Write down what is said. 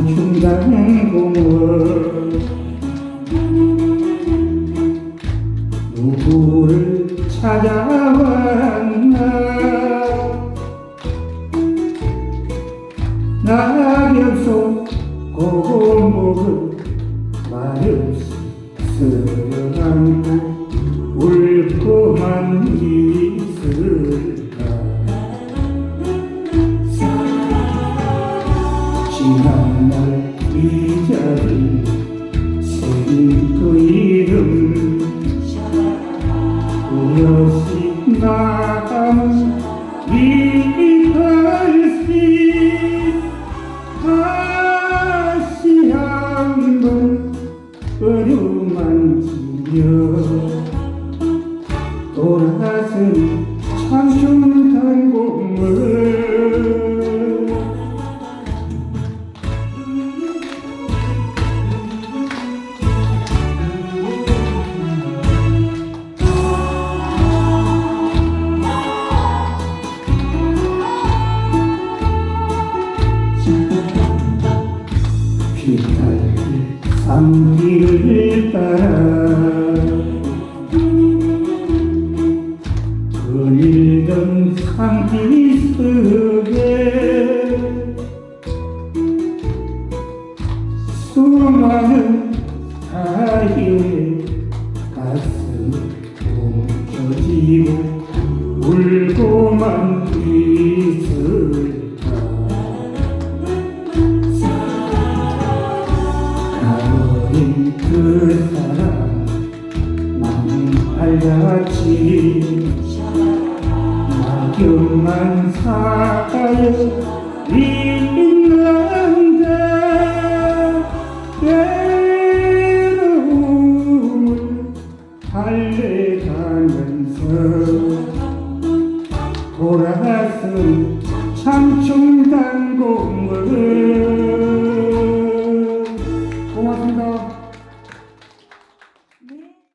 분당공원 누구를 찾아왔나? 낙엽 속 고목을 말없이 쓸어안고 울고 이름. 무엇이 남은 이 글씨 다시 한번 어루만지며 돌아선 청 피탈길 산길을 따라 그릴던 상기 속에 수많은 아이의 그 사람 많이 알았지. 낙엽만 사가요 있는데 외로움을 달래가면서 돌아서 삼촌 단공을